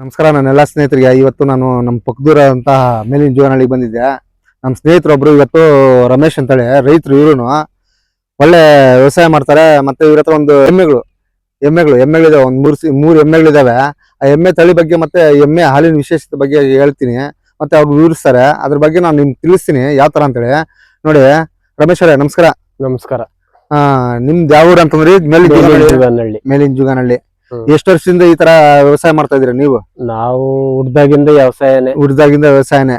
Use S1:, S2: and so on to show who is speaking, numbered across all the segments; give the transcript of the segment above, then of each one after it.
S1: ನಮಸ್ಕಾರ ನನ್ನೆಲ್ಲ ಸ್ನೇಹಿತರಿಗೆ. ಇವತ್ತು ನಾನು ನಮ್ಮ ಪಕ್ಕದೂರ ಅಂತ ಮೇಲಿನ ಜೀವನಹಳ್ಳಿಗೆ ಬಂದಿದ್ದೆ. ನಮ್ಮ ಸ್ನೇಹಿತರೊಬ್ರು ಇವತ್ತು ರಮೇಶ್ ಅಂತೇಳಿ ರೈತರು ಇವ್ರು ಒಳ್ಳೆ ವ್ಯವಸಾಯ ಮಾಡ್ತಾರೆ ಮತ್ತೆ ಇವ್ರ ಹತ್ರ ಒಂದು ಎಮ್ಮೆಗಳು ಎಮ್ಮೆಗಳು ಎಮ್ಮೆಗಳಿದಾವೆ ಒಂದು ಮೂರು ಸಿ ಮೂರು ಎಮ್ಮೆಗಳಿದಾವೆ ಆ ಎಮ್ಮೆ ತಳಿ ಬಗ್ಗೆ ಮತ್ತೆ ಎಮ್ಮೆ ಹಾಲಿನ ವಿಶೇಷತೆ ಬಗ್ಗೆ ಹೇಳ್ತೀನಿ. ಮತ್ತೆ ಅವ್ರು ವಿವರಿಸ್ತಾರೆ. ಅದ್ರ ಬಗ್ಗೆ ನಾನು ನಿಮ್ಗೆ ತಿಳಿಸ್ತೀನಿ ಯಾವ ಥರ ಅಂತೇಳಿ. ನೋಡಿ ರಮೇಶ್ ಅವರೇ ನಮಸ್ಕಾರ.
S2: ನಮಸ್ಕಾರ.
S1: ಆ ನಿಮ್ದು ಯಾವ ಊರು ಅಂತಂದ್ರಿ? ಮೇಲಿನ
S2: ಜುಗಾನಹಳ್ಳಿ
S1: ಮೇಲಿನ ಜುಗಾನಹಳ್ಳಿ. ಎಷ್ಟು ವರ್ಷದಿಂದ ಈ ತರ ವ್ಯವಸಾಯ ಮಾಡ್ತಾ ಇದೀರಾ ನೀವು?
S2: ನಾವು ಹುಡ್ದಾಗಿಂದ ವ್ಯವಸಾಯನೇ.
S1: ಹುಡ್ದಾಗಿಂದ ವ್ಯವಸಾಯನೇ.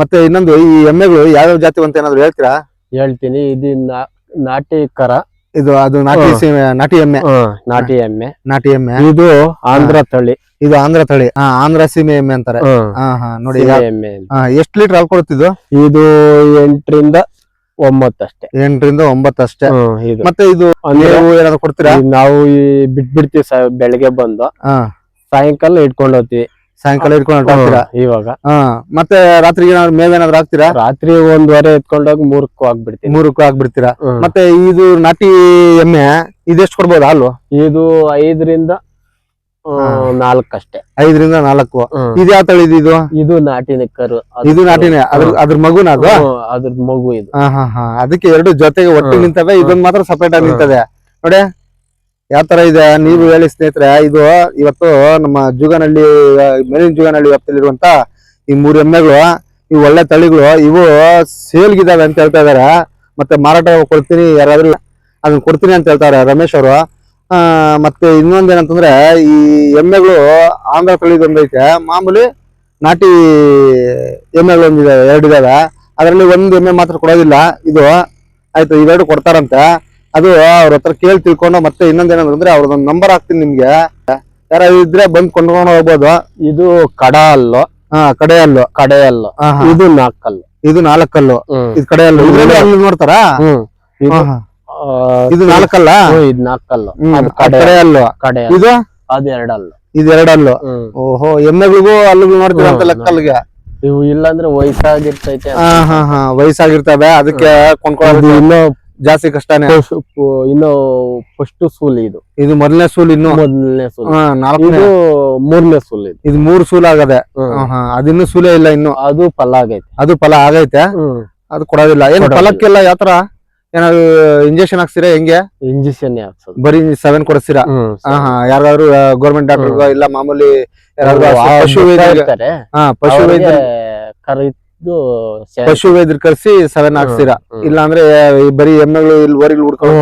S1: ಮತ್ತೆ ಇನ್ನೊಂದು ಈ ಎಮ್ಮೆಗಳು ಯಾವ್ಯಾವ ಜಾತಿ ಅಂತ ಏನಾದ್ರು ಹೇಳ್ತೀರಾ?
S2: ಹೇಳ್ತೀನಿ ಇದು ನಾಟಿ ಕರ.
S1: ಇದು ಅದು ನಾಟಿ ನಾಟಿ ಎಮ್ಮೆ.
S2: ನಾಟಿ ಎಮ್ಮೆ.
S1: ನಾಟಿ ಎಮ್ಮೆ.
S2: ಇದು ಆಂಧ್ರ ತಳಿ.
S1: ಇದು ಆಂಧ್ರ ತಳಿ. ಆಂಧ್ರ ಸೀಮೆ ಎಮ್ಮೆ ಅಂತಾರೆ. ನೋಡಿ
S2: ಎಮ್ಮೆ.
S1: ಎಷ್ಟ್ ಲೀಟರ್ ಹಾಲು ಕೊಡುತ್ತಿದ್ದು
S2: ಇದು ಎಂಟರಿಂದ ಒಂಬತ್ತು ಅಷ್ಟೇ
S1: ಎಂಟರಿಂದ
S2: ಒಂಬತ್ತಷ್ಟೇ. ಇದು.
S1: ಮತ್ತೆ ಇದು ನೀವು ಏನಾದ್ರು ಕೊಡ್ತೀರಾ?
S2: ನಾವು ಈ ಬಿಟ್ಬಿಡ್ತೀವಿ ಸ ಬೆಳಗ್ಗೆ ಬಂದು.
S1: ಹಾ.
S2: ಸಾಯಂಕಾಲ ಇಟ್ಕೊಂಡು ಹೋಗ್ತೀವಿ.
S1: ಸಾಯಂಕಾಲ ಇಟ್ಕೊಂಡು
S2: ಹೋಗ್ತೀರಾ ಇವಾಗ.
S1: ಹಾ. ಮತ್ತೆ ರಾತ್ರಿ ಏನಾದ್ರು ಮೇವ್ ಏನಾದ್ರು ಹಾಕ್ತೀರಾ?
S2: ರಾತ್ರಿ ಒಂದ್ವರೆ ಎತ್ಕೊಂಡೋಗಿ ಮೂರಕ್ಕೂ ಹಾಕ್ಬಿಡ್ತೀವಿ
S1: ಮೂರಕ್ಕೂ ಹಾಕ್ಬಿಡ್ತೀರಾ ಮತ್ತೆ ಇದು ನಾಟಿ ಎಮ್ಮೆ ಇದೆಷ್ಟು ಕೊಡ್ಬೋದಾ ಅಲ್ವಾ?
S2: ಇದು ಐದರಿಂದ ನಾಲ್ಕು ಅಷ್ಟೇ
S1: ಐದರಿಂದ ನಾಲ್ಕು. ಇದು ಯಾವ ತಳಿ ಇದು?
S2: ಇದು ನಾಟಿನ ಕರು.
S1: ಇದು ನಾಟಿನ ಅದ್ರ ಅದ್ರ ಮಗುನ ಅದು?
S2: ಅದ್ರ ಮಗು ಇದು.
S1: ಅದಕ್ಕೆ ಎರಡು ಜೊತೆಗೆ
S2: ಒಟ್ಟು.
S1: ನಿಂತವೆ ಇದೊಂದ್ ಮಾತ್ರ ಸಪರೇಟ್ ಆಗಿ. ನಿಂತದೆ. ನೋಡಿ ಯಾವ ತರ ಇದೆ? ನೀವು ಹೇಳಿ ಸ್ನೇಹಿತರೆ ಇದು ಇವತ್ತು ನಮ್ಮ ಜುಗನಹಳ್ಳಿ ಮೇಲಿನ ಜುಗನಹಳ್ಳಿ ವ್ಯಾಪ್ತಿಯಲ್ಲಿರುವಂತ ಈ ಮೂರು ಎಮ್ಮೆಗಳು ಈ ಒಳ್ಳೆ ತಳಿಗಳು ಇವು ಸೇಲ್ಗಿದಾವೆ ಅಂತ ಹೇಳ್ತಾ ಇದಾರೆ. ಮತ್ತೆ ಮಾರಾಟ ಕೊಡ್ತೀನಿ ಯಾರಾದ್ರೂ ಅದನ್ನ ಕೊಡ್ತೀನಿ ಅಂತ ಹೇಳ್ತಾರೆ ರಮೇಶ್ ಅವರು. ಮತ್ತೆ ಇನ್ನೊಂದ್ ಏನಂತಂದ್ರೆ ಈ ಎಮ್ಮೆಗಳು ಆಂಧ್ರ ತಳಿದೊಂದೈತೆ ಮಾಮೂಲಿ ನಾಟಿ ಎಮ್ಮೆಗಳು ಒಂದಿದಾವೆ ಎರಡು ಇದಾವೆ. ಅದರಲ್ಲಿ ಒಂದು ಎಮ್ಮೆ ಮಾತ್ರ ಕೊಡೋದಿಲ್ಲ. ಇದು ಆಯ್ತು ಇವೆರಡು ಕೊಡ್ತಾರಂತೆ. ಅದು ಅವ್ರ ಹತ್ರ ಕೇಳಿ ತಿಳ್ಕೊಂಡು ಮತ್ತೆ ಇನ್ನೊಂದ್ ಏನಂದ್ರೆ ಅವ್ರದೊಂದು ನಂಬರ್ ಹಾಕ್ತೀನಿ ನಿಮ್ಗೆ. ಯಾರ ಇದ್ರೆ ಬಂದ್ ಕೊಂಡ್ಕೊಂಡು ಹೋಗ್ಬೋದು.
S2: ಇದು ಕಡ ಅಲ್ಲು
S1: ಹಾ ಕಡೆಯಲ್ಲು.
S2: ಕಡೆ ಅಲ್ಲು
S1: ಕಡೆ ಹಾ.
S2: ಇದು ನಾಲ್ಕಲ್ಲು.
S1: ಇದು ನಾಲ್ಕಲ್ಲು. ಇದು ಕಡೆಯಲ್ಲು. ಇದ್ರಲ್ಲಿ ಅಲ್ಲಿ ನೋಡ್ತಾರಾ.
S2: ಇದು
S1: ನಾಲ್ಕಲ್ಲ?
S2: ಇದು ನಾಲ್ಕಲ್ಲು. ಅದು ಕಡೆ.
S1: ಕಡೆಯಲ್ಲು
S2: ಕಡೆ
S1: ಇದು?
S2: ಅದು ಎರಡಲ್ಲು.
S1: ಇದು ಎರಡಲ್ಲು? ಓಹೋ ಎಮ್ಮೆಗಳಿಗೂ ಅಲ್ಲಿಗೂ ನೋಡ್ತೀರಾ ಅಂತ. ಲೆಕ್ಕಲ್ಗೆ?
S2: ಇವು ಇಲ್ಲಾಂದ್ರೆ ವಯಸ್ಸಾಗಿರ್ತೈತೆ
S1: ಹಾ ಹಾ ಹಾ ವಯಸ್ಸಾಗಿರ್ತವೆ ಅದಕ್ಕೆ ಕೊಂಡ್ಕೊಳ್ಳೋದು
S2: ಇನ್ನೂ
S1: ಜಾಸ್ತಿ ಕಷ್ಟನೇ?
S2: ಇನ್ನು ಫಸ್ಟ್ ಸೂಲ್ ಇದು.
S1: ಇದು ಮೊದಲನೇ ಸೂಲ್ ಇನ್ನು?
S2: ಮೊದಲನೇ ಸೂಲ್. ಇದು ಮೂರನೇ ಸೂಲ್ ಇದು.
S1: ಇದು ಮೂರು ಸೂಲ್ ಆಗದೆ? ಅದಿನ್ನು ಸೂಲೇ ಇಲ್ಲ ಇನ್ನು?
S2: ಅದು ಫಲ ಆಗೈತೆ.
S1: ಅದು ಫಲ ಆಗೈತೆ? ಅದು ಕೊಡೋದಿಲ್ಲ. ಏನ್. ಫಲಕ್ಕೆಲ್ಲ ಯಾವ ತರ ಏನಾದ್ರು ಇಂಜೆಕ್ಷನ್ ಹಾಕ್ಸಿರಾ ಹೆಂಗೆ?
S2: ಇಂಜೆಕ್ಷನ್ ಹಾಕ್ಸೋದು.
S1: ಬರೀ ಸೆವೆನ್ ಕೊಡಿಸ್ತೀರಾ ಯಾರಾದ್ರು ಗೌರ್ಮೆಂಟ್ ಡಾಕ್ಟರ್ ಇಲ್ಲ ಮಾಮೂಲಿ ಪಶು ಪಶು ಪಶು ವೈದ್ಯರು ಕರ್ಸಿ ಸೆವೆನ್
S2: ಹಾಕ್ಸಿರಾ.
S1: ಇಲ್ಲ ಅಂದ್ರೆ ಈ ಬರೀ ಎಮ್ಮೆಗಳು ಇಲ್ಲಿ ಊರಿಗೆ ಹುಡ್ಕೊಂಡು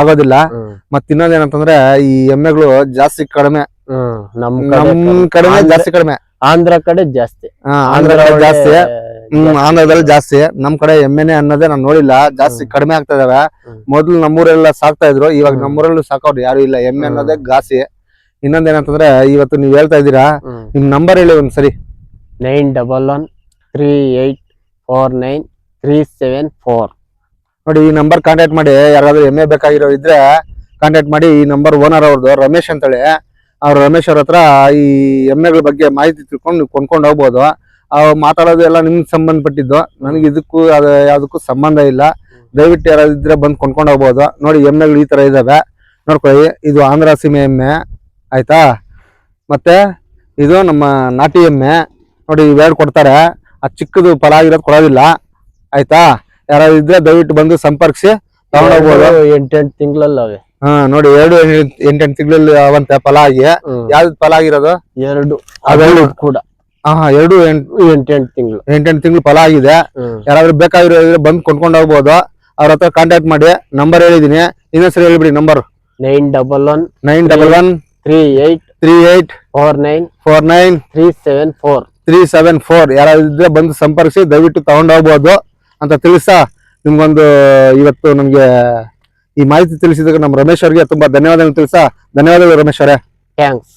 S1: ಆಗೋದಿಲ್ಲ.
S2: ಮತ್ತೆ
S1: ಮತ್ ಇನ್ನೊಂದೇನಂತಂದ್ರೆ ಈ ಎಮ್ಮೆಗಳು ಜಾಸ್ತಿ ಕಡಿಮೆ.
S2: ನಮ್
S1: ಕಡಿಮೆ. ಜಾಸ್ತಿ ಕಡಿಮೆ.
S2: ಆಂಧ್ರ ಕಡೆ ಜಾಸ್ತಿ.
S1: ಆಂಧ್ರ ಜಾಸ್ತಿ. ಹ್ಮ್. ಆಂಧ್ರದಲ್ಲಿ ಜಾಸ್ತಿ. ನಮ್ ಕಡೆ ಎಮ್ಮೆನೆ ಅನ್ನೋದೇ ನಾನು ನೋಡಿಲ್ಲ ಜಾಸ್ತಿ ಕಡಿಮೆ ಆಗ್ತಾ ಇದಾವೆ. ಮೊದ್ಲು ನಮ್ಮೂರೆಲ್ಲ ಸಾಕ್ತಾ ಇದ್ರು ಇವಾಗ ನಮ್ಮೂರಲ್ಲೂ ಸಾಕೋರು ಯಾರು ಇಲ್ಲ. ಎಮ್ಮೆ. ಅನ್ನೋದೇ ಜಾಸ್ತಿ ಇನ್ನೊಂದೇನಂತಂದ್ರೆ ಇವತ್ತು ನೀವ್ ಹೇಳ್ತಾ ಇದೀರಾ. ನಿಮ್ ನಂಬರ್ ಹೇಳಿ ಒಂದ್ ಸರಿ.
S2: Nine double one three eight four nine three seven four.
S1: ನೋಡಿ ಈ ನಂಬರ್ ಕಾಂಟ್ಯಾಕ್ಟ್ ಮಾಡಿ ಯಾರಾದ್ರೂ ಎಮ್ಮೆ ಬೇಕಾಗಿರೋ ಇದ್ರೆ ಕಾಂಟ್ಯಾಕ್ಟ್ ಮಾಡಿ ಈ ನಂಬರ್ ಓನರ್ ಅವ್ರದ್ದು ರಮೇಶ್ ಅಂತೇಳಿ. ಅವ್ರ ರಮೇಶ್ ಅವ್ರ ಹತ್ರ ಈ ಎಮ್ಮೆಗಳ ಬಗ್ಗೆ ಮಾಹಿತಿ ತಿಳ್ಕೊಂಡು ನೀವು ಕೊಂಡ್ಕೊಂಡು ಹೋಗ್ಬೋದು. ಅವ್ರು ಮಾತಾಡೋದು ಎಲ್ಲ ನಿಮ್ಗೆ ಸಂಬಂಧಪಟ್ಟಿದ್ದು. ನನಗೆ ಇದಕ್ಕೂ ಅದು ಯಾವುದಕ್ಕೂ ಸಂಬಂಧ ಇಲ್ಲ. ದಯವಿಟ್ಟು ಯಾರಾದ್ರೂ ಇದ್ರೆ ಬಂದು ಕೊಂಡ್ಕೊಂಡು ಹೋಗ್ಬೋದು. ನೋಡಿ ಎಮ್ಮೆಗಳು ಈ ಥರ ಇದ್ದಾವೆ ನೋಡ್ಕೊಳ್ಳಿ, ಇದು ಆಂಧ್ರ ಸೀಮೆ ಎಮ್ಮೆ. ಆಯಿತಾ? ಮತ್ತು ಇದು ನಮ್ಮ ನಾಟಿ ಎಮ್ಮೆ. ನೋಡಿ ಇವೆರಡು ಕೊಡ್ತಾರೆ. ಆ ಚಿಕ್ಕದು ಫಲ ಆಗಿರೋದು ಕೊಡೋದಿಲ್ಲ. ಆಯಿತಾ? ಯಾರಾದ್ರೂ ಇದ್ರೆ ದಯವಿಟ್ಟು ಬಂದು ಸಂಪರ್ಕಿಸಿ ತಗೊಂಡೋಗ್ಬೋದು
S2: ಎಂಟೆಂಟು ತಿಂಗಳಲ್ಲಿ ಅವೆ.
S1: ಹಾ ನೋಡಿ ಎರಡು ಎಂಟೆಂಟು ತಿಂಗಳಲ್ಲಿ ಅವಂತೆ ಫಲ ಆಗಿ. ಯಾವ್ದು ಫಲ ಆಗಿರೋದು
S2: ಎರಡು. ಅದೆರಡು ಕೂಡ.
S1: ಹಾ ಎರಡು ಎಂಟು
S2: ಎಂಟೆಂಟು ತಿಂಗಳು.
S1: ಎಂಟೆಂಟು ತಿಂಗಳು ಫಲ ಆಗಿದೆ ಯಾರಾದ್ರೂ ಬೇಕಾಗಿರೋ ಬಂದು ಕೊಂಡ್ಕೊಂಡು ಹೋಗ್ಬೋದು. ಅವ್ರ ಹತ್ರ ಕಾಂಟ್ಯಾಕ್ಟ್ ಮಾಡಿ. ನಂಬರ್ ಹೇಳಿದೀನಿ ಇನ್ನೊಂದ್ಸರಿ ಹೇಳ್ಬಿಡಿ number.
S2: Nine double one
S1: nine double one
S2: three eight
S1: three eight
S2: four nine
S1: four nine
S2: three seven four.
S1: Three seven four. ಯಾರಾದ್ರೂ ಬಂದು ಸಂಪರ್ಕಿಸಿ ದಯವಿಟ್ಟು ತಗೊಂಡು ಹೋಗ್ಬೋದು ಅಂತ ತಿಳಿಸಾ ನಿಮ್ಗೊಂದು ಇವತ್ತು ನಮ್ಗೆ ಈ ಮಾಹಿತಿ ತಿಳಿಸಿದಾಗ ನಮ್ಮ ರಮೇಶ್ ಅವರಿಗೆ ತುಂಬಾ ಧನ್ಯವಾದಗಳು ತಿಳಿಸ ಧನ್ಯವಾದಗಳು ರಮೇಶ್ ಅವರೇ.
S2: ಥ್ಯಾಂಕ್ಸ್